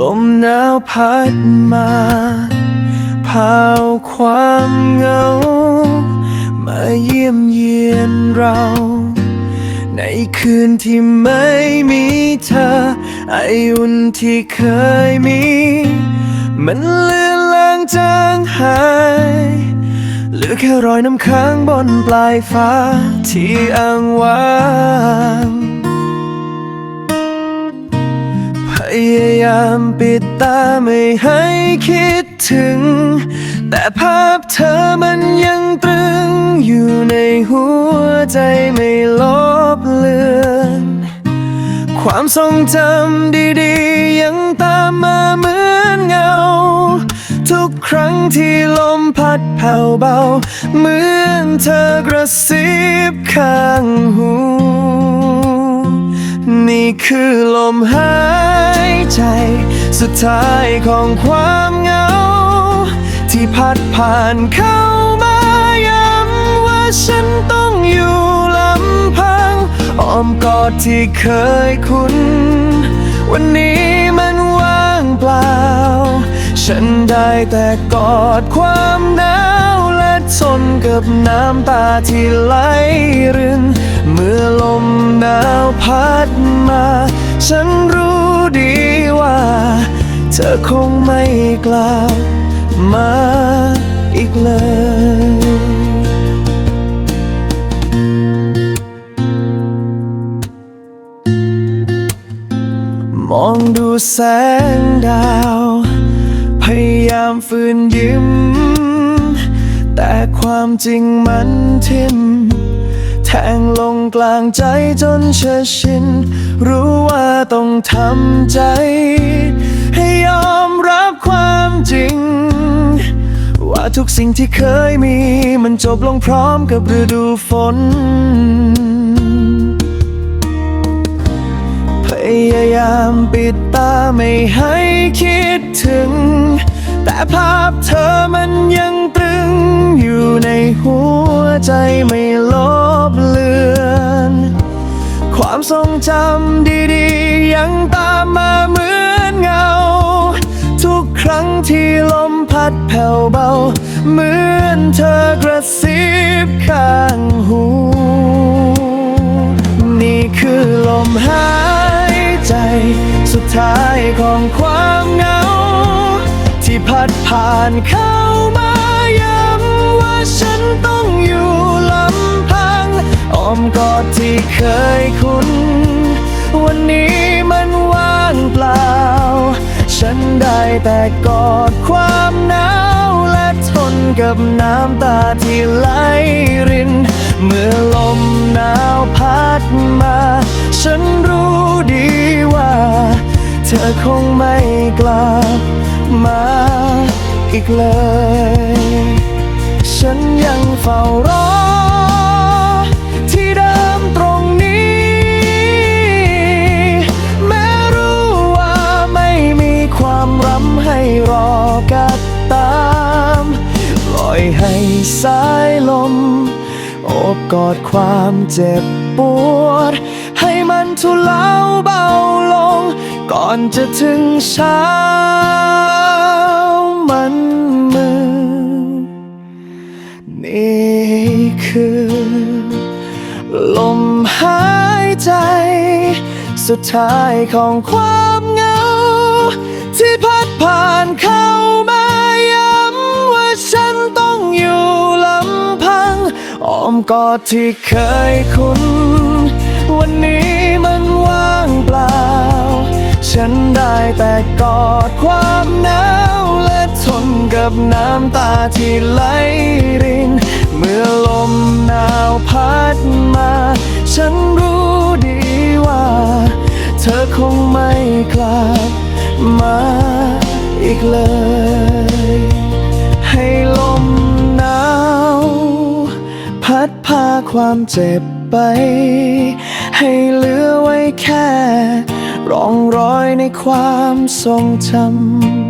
ลมหนาวพัดมาพาวความเหงา มาเยี่ยมเยียนเรา ในคืนที่ไม่มีเธอ ไออุ่นที่เคยมี มันเลือนลางจางหายเหลือแค่รอยน้ำค้างบนปลายฟ้าที่อ้างว้างายามปิดตาไม่ให้คิดถึง แต่ภาพเธอมันยังตรึงอยู่ในหัวใจไม่ลบเลือน ความทรงจำดีๆ ยังตามมาเหมือนเงา ทุกครั้งที่ลมพัดแผ่วเบา เหมือนเธอกระซิบข้างหู นี่คือลมหาย ใจ สุดท้ายของความเหงา ที่พัดผ่านเข้ามาย้ำว่าฉันต้องอยู่ลำพังอ้อมกอดที่เคยคุ้น วันนี้มันว่างเปล่า ฉันได้แต่กอดความหนาวและทนกับน้ำตาที่ไหลริน เมื่อลมหนาวพัดมา ฉัน ธอคงไม่กลับมาอีกเลยมองดูแสงดาว พยายามฝืนยิ้ม แต่ความจริงมันทิม แทงลงกลางใจจนเชยชิน รู้ว่าต้องทำใจ ให้ยอมรับความจริง ว่าทุกสิ่งที่เคยมี มันจบลงพร้อมกับฤดูฝน พยายามปิดตาไม่ให้คิดถึง แต่ภาพเธอมันยังตรึง อยู่ในหัวใจไม่ลบเลือน ความทรงจำ ดแผ่วเบา เหมือนเธอกระซิบข้างหู นี่คือลมหายใจ สุดท้ายของความเหงา ที่พัดผ่านเข้ามาย้ำว่าฉันต้องอยู่ลำพังอ้อมกอดที่เคยคุ้น วันนี้มันว่างเปล่า ฉันได้แต่กอด กับน้ำตาที่ไหลริน เมื่อลมหนาวพัดมา ฉันรู้ดีว่า เธอคงไม่กลับมาอีกเลย ฉันยังเฝ้ารอ สายลม โอบกอดความเจ็บปวด ให้มันทุเลาเบาลง ก่อนจะถึงเช้ามันมืดนี่คือ ลมหายใจ สุดท้ายของความเหงา ที่พัดผ่านเข้ามา ต้องอยู่ลำพังอ้อมกอดที่เคยคุ้น วันนี้มันว่างเปล่า ฉันได้แต่กอดความหนาวและทนกับน้ำตาที่ไหลริน เมื่อลมหนาวพัดมา ฉันรู้ดีว่า เธอคงไม่กลับมาอีกเลย ความเจ็บไป ให้เหลือไว้แค่ ร่องรอยในความทรงจำ